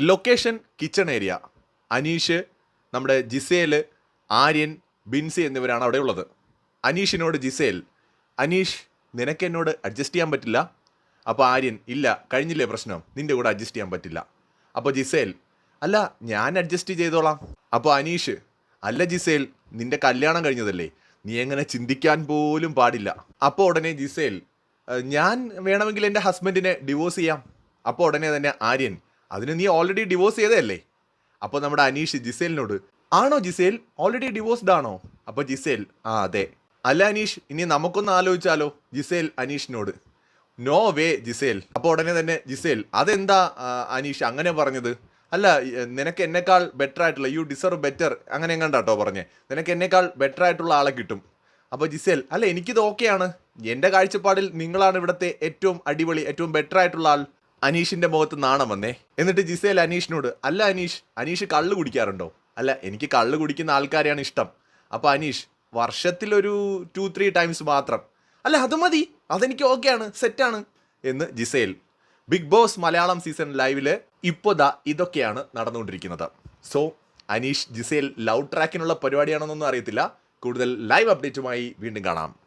Location kitchen area Aneesh നമ്മുടെ Gizele Aryan Binsi എന്നിവരാണ് അവിടെ ഉള്ളത്. അനീഷിനോട് ജിസേൽ അനീഷ് നിനക്ക് എന്നോട് അഡ്ജസ്റ്റ് ചെയ്യാൻ പറ്റില്ല? അപ്പോൾ ആര്യൻ ഇല്ല കഴിഞ്ഞില്ലേ പ്രശ്നം? നിന്റെ കൂടെ അഡ്ജസ്റ്റ് ചെയ്യാൻ പറ്റില്ല. അപ്പോൾ ജിസേൽ അല്ല ഞാൻ അഡ്ജസ്റ്റ് ചെയ്തോളാം. അപ്പോൾ അനീഷ് അല്ല ജിസേൽ നിന്റെ കല്യാണം കഴിഞ്ഞതല്ലേ? നീ എങ്ങനെ ചിന്തിക്കാൻ പോലും പാടില്ല. അപ്പോൾ ഉടനെ ജിസേൽ "ഏഹ്, ഞാൻ വേണമെങ്കിൽ എന്റെ ഹസ്ബൻഡിനെ ഡിവോഴ്സ് ചെയ്യാം. അപ്പോൾ ഉടനെ തന്നെ ആര്യൻ അതിന് നീ ഓൾറെഡി ഡിവോഴ്സ് ചെയ്തതല്ലേ? അപ്പോൾ നമ്മുടെ അനീഷ് ജിസേലിനോട് ആണോ ജിസേൽ? ഓൾറെഡി ഡിവോഴ്സ്ഡ് ആണോ? അപ്പോൾ ജിസേൽ ആ അതെ. അല്ല അനീഷ് ഇനി നമുക്കൊന്ന് ആലോചിച്ചാലോ? ജിസേൽ അനീഷിനോട് നോ വേ ജിസേൽ. അപ്പോൾ ഉടനെ തന്നെ ജിസേൽ അതെന്താ അനീഷ് അങ്ങനെ പറഞ്ഞത്? അല്ല നിനക്ക് എന്നെക്കാൾ ബെറ്റർ ആയിട്ടുള്ള യു ഡിസർവ് ബെറ്റർ അങ്ങനെ എങ്ങാണ്ടാട്ടോ പറഞ്ഞേ. നിനക്ക് എന്നെക്കാൾ ബെറ്റർ ആയിട്ടുള്ള ആളെ കിട്ടും. അപ്പോൾ ജിസേൽ അല്ല എനിക്കിത് ഓക്കെയാണ് എന്റെ കാഴ്ചപ്പാടിൽ നിങ്ങളാണ് ഇവിടുത്തെ ഏറ്റവും അടിപൊളി ഏറ്റവും ബെറ്റർ ആയിട്ടുള്ള ആൾ. അനീഷിന്റെ മുഖത്ത് നാണം വന്നേ. എന്നിട്ട് ജിസേൽ അനീഷിനോട് അല്ല അനീഷ് അനീഷ് കള്ള് കുടിക്കാറുണ്ടോ? അല്ല എനിക്ക് കള്ള് കുടിക്കുന്ന ആൾക്കാരെയാണ് ഇഷ്ടം. അപ്പോൾ അനീഷ് വർഷത്തിലൊരു ടു ത്രീ ടൈംസ് മാത്രം. അല്ല അത് മതി. അതെനിക്ക് ഓക്കെയാണ് സെറ്റാണ് എന്ന് Gisele big boss Malayalam season ലൈവിൽ ഇപ്പോൾ ദാ ഇതൊക്കെയാണ് നടന്നുകൊണ്ടിരിക്കുന്നത്. സോ അനീഷ് ജിസേൽ ലവ് ട്രാക്കിനുള്ള പരിപാടിയാണെന്നൊന്നും അറിയത്തില്ല. കൂടുതൽ ലൈവ് അപ്ഡേറ്റുമായി വീണ്ടും കാണാം.